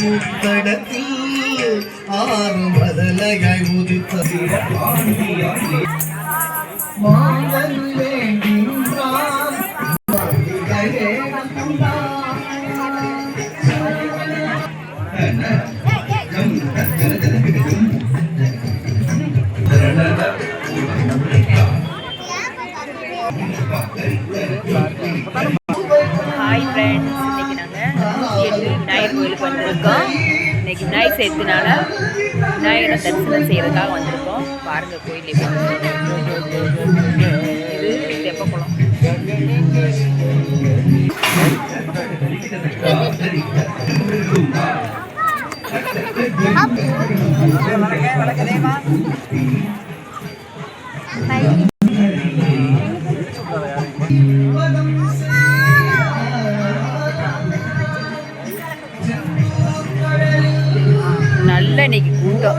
பூக்கடத்தில் ஆறு மதலையாய் உதித்தது Madhan வேண்டினான் மல்லிகையே hi friends இன்னைக்கு நாங்கள் எட்டு விநாயகர் கோயிலுக்கு வந்திருக்கோம். இன்னைக்கு விநாயகர் சேர்த்துனால விநாயகரை தரிசனம் செய்யறதுக்காக வந்திருக்கோம். பாருங்க கோயில். இது தெப்பக்குளம். இன்னைக்கு கூட்டம்.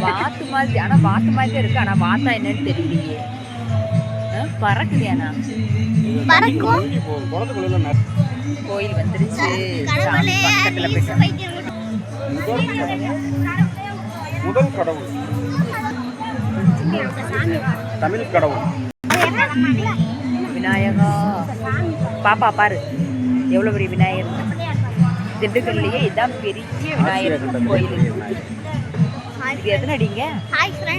வாத்து மாதிரி ஆனா வாத்து மாதிரி இருக்கு. ஆனா வாத்தா என்னன்னு தெரியலையே. ஆ, பறக்குதியாண்ணா பறக்கும். கோயில் வந்துருச்சு. பக்கத்துல போயிட்டு முதல் கடவுள். தமிழ் கடவுள். விநாயகா. பாப்பா பாரு. எவ்வளோ பெரிய விநாயகர். திண்டுக்கல்லையே இதான் பெரிய விநாயகர் கோயில். இது எத்தனை அடிங்க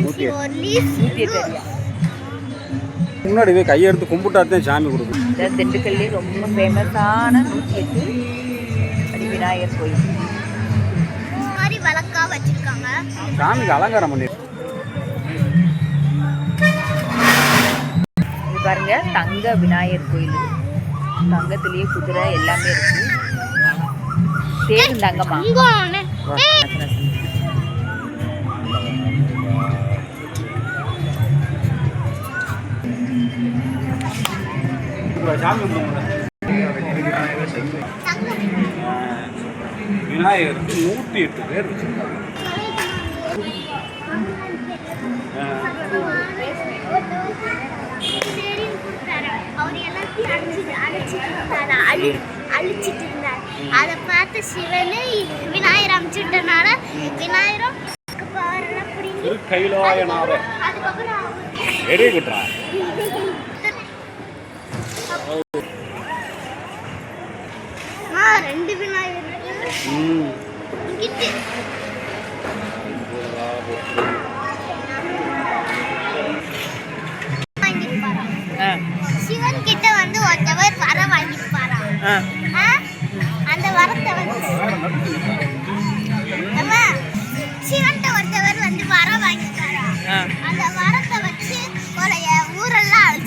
நூற்றி எட்டு. முன்னாடி போய் கையெடுத்து கும்பிட்டாதான் சாமி கொடுக்கும். திண்டுக்கல்லே ரொம்ப ஃபேமஸான நூற்றி எட்டு அடி விநாயகர் கோயில். விளக்கா வச்சிருக்காங்க. சாமிக்கு அலங்காரம் பண்ணி பாருங்க தங்க விநாயகர் கோயில். தங்கத்திலேயே குதிரை எல்லாமே இருக்கு. தேரும் தங்கம்மா. சாமி விநாயகருக்கு நூற்றி எட்டு பேர் வச்சிருக்காங்க. அழிச்சிட்டு இருந்தாரு. அதை பார்த்து சிவனு விநாயகர் அமைச்சுட்டனால விநாயகரும் கைலாயநாதர் வெரி குட்ரா சிவன் கிட்ட வந்து ஒருத்தவர் வர வாங்கியிருப்பாராம் ஆ.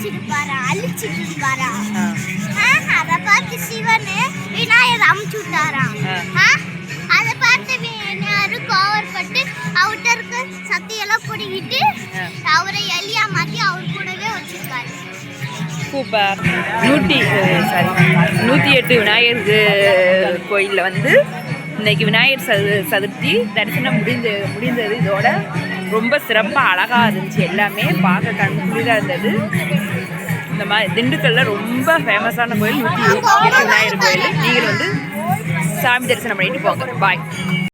அழிச்சிருப்பாரா? ஆ. அதை பார்த்து சிவன் விநாயகர் அமுச்சு விட்டாராம்? அதை பார்த்து விநாயகர் கோவப்பட்டு அவர்கிட்ட இருக்க சக்தியெல்லாம் பிடிங்கிட்டு ஆ. அவரை எலியா மாத்தி அவர் கூடவே வச்சிருக்காரு சூப்பர். நூற்றி சாரி நூற்றி எட்டு விநாயகர் கோயிலில் வந்து இன்னைக்கு விநாயகர் சது சதுர்த்தி தரிசனம் முடிந்த முடிந்தது. இதோட ரொம்ப சிறப்பாக அழகாக இருந்துச்சு. எல்லாமே பார்க்க கண்குளிராக இருந்தது. இந்த மாதிரி திண்டுக்கல்ல ரொம்ப ஃபேமஸான கோயில் நூற்றி விநாயகர் கோயில் நீங்கள் வந்து சாமி தரிசனம் பண்ணிட்டு போங்க. பாய்